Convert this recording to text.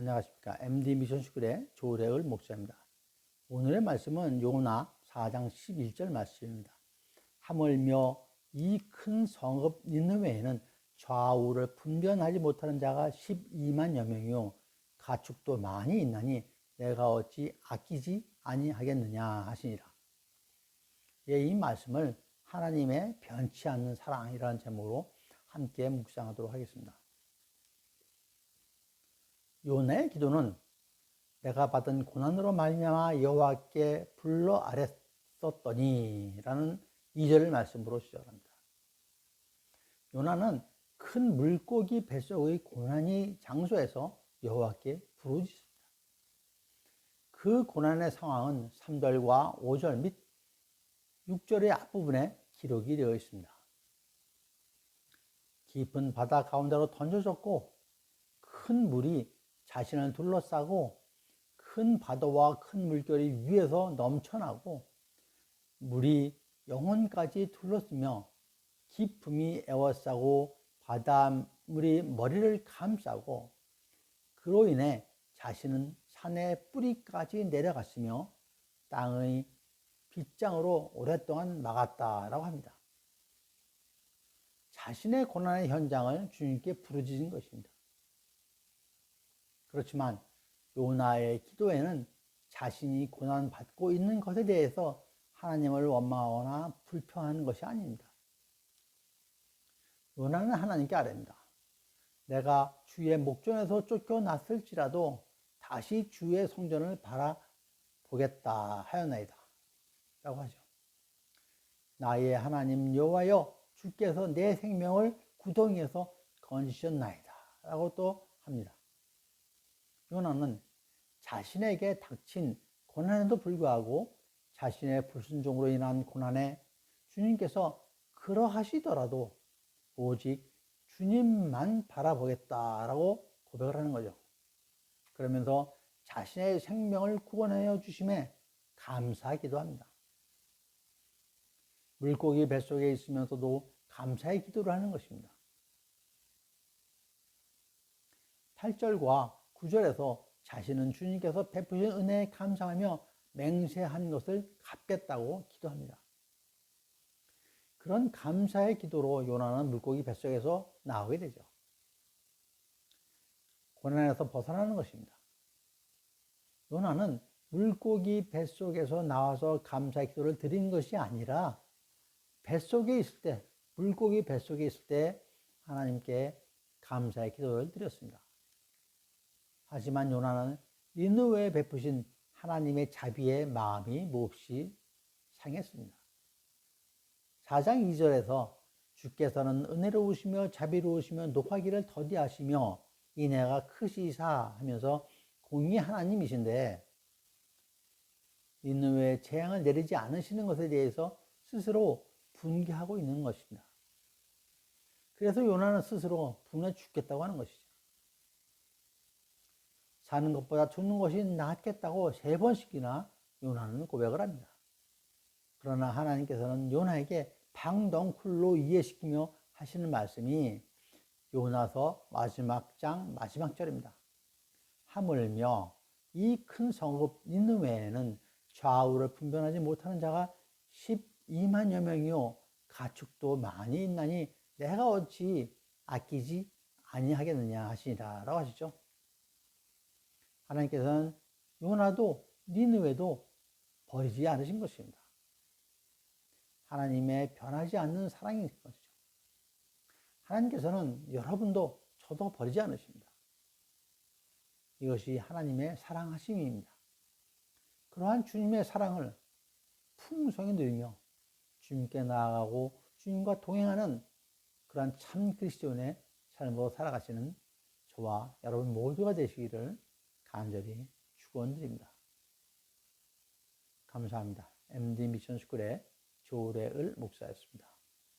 안녕하십니까. MD 미션 스쿨의 조래을 목사입니다. 오늘의 말씀은 요나 4장 11절 말씀입니다. 하물며 이 큰 성읍 니느웨에는 좌우를 분변하지 못하는 자가 12만여 명이요 가축도 많이 있나니 내가 어찌 아끼지 아니하겠느냐 하시니라. 예, 이 말씀을 하나님의 변치 않는 사랑이라는 제목으로 함께 묵상하도록 하겠습니다. 요나의 기도는 내가 받은 고난으로 말미암아 여호와께 불러 아랬었더니라는 2절 말씀으로 시작합니다. 요나는 큰 물고기 뱃속의 고난이 장소에서 여호와께 부르짖습니다. 그 고난의 상황은 3절과 5절 및 6절의 앞부분에 기록이 되어 있습니다. 깊은 바다 가운데로 던져졌고 큰 물이 자신을 둘러싸고 큰 바다와 큰 물결이 위에서 넘쳐나고 물이 영혼까지 둘러쓰며 기품이 에워싸고 바닷물이 머리를 감싸고 그로 인해 자신은 산의 뿌리까지 내려갔으며 땅의 빗장으로 오랫동안 막았다라고 합니다. 자신의 고난의 현장을 주님께 부르짖은 것입니다. 그렇지만 요나의 기도에는 자신이 고난받고 있는 것에 대해서 하나님을 원망하거나 불평하는 것이 아닙니다. 요나는 하나님께 아뢰니다. 내가 주의 목전에서 쫓겨났을지라도 다시 주의 성전을 바라보겠다 하였나이다. 라고 하죠. 나의 하나님 여호와여 주께서 내 생명을 구덩이에서 건지셨나이다. 라고 또 합니다. 요나는 자신에게 닥친 고난에도 불구하고 자신의 불순종으로 인한 고난에 주님께서 그러하시더라도 오직 주님만 바라보겠다라고 고백을 하는 거죠. 그러면서 자신의 생명을 구원하여 주심에 감사하기도 합니다. 물고기 뱃속에 있으면서도 감사의 기도를 하는 것입니다. 8절과 9절에서 자신은 주님께서 베푸신 은혜에 감사하며 맹세한 것을 갚겠다고 기도합니다. 그런 감사의 기도로 요나는 물고기 뱃속에서 나오게 되죠. 고난에서 벗어나는 것입니다. 요나는 물고기 뱃속에서 나와서 감사의 기도를 드린 것이 아니라 뱃속에 있을 때, 물고기 뱃속에 있을 때 하나님께 감사의 기도를 드렸습니다. 하지만 요나는 니느웨에 베푸신 하나님의 자비의 마음이 몹시 상했습니다. 4장 2절에서 주께서는 은혜로우시며 자비로우시며 높아기를 더디하시며 이내가 크시사 하면서 공의 하나님이신데 니느웨에 재앙을 내리지 않으시는 것에 대해서 스스로 분개하고 있는 것입니다. 그래서 요나는 스스로 분해 죽겠다고 하는 것이죠. 사는 것보다 죽는 것이 낫겠다고 세 번씩이나 요나는 고백을 합니다. 그러나 하나님께서는 요나에게 방덩쿨로 이해시키며 하시는 말씀이 요나서 마지막 장 마지막 절입니다. 하물며 이 큰 성읍 니느웨에는 좌우를 분별하지 못하는 자가 12만여 명이요 가축도 많이 있나니 내가 어찌 아끼지 아니하겠느냐 하시니라라고 하시죠. 하나님께서는 요나도 니느웨도 버리지 않으신 것입니다. 하나님의 변하지 않는 사랑인 것이죠. 하나님께서는 여러분도 저도 버리지 않으십니다. 이것이 하나님의 사랑하심입니다. 그러한 주님의 사랑을 풍성히 누리며 주님께 나아가고 주님과 동행하는 그러한 참 그리스도인의 삶으로 살아가시는 저와 여러분 모두가 되시기를 간절히 축원드립니다. 감사합니다. MD 미션 스쿨의 조래을 목사였습니다.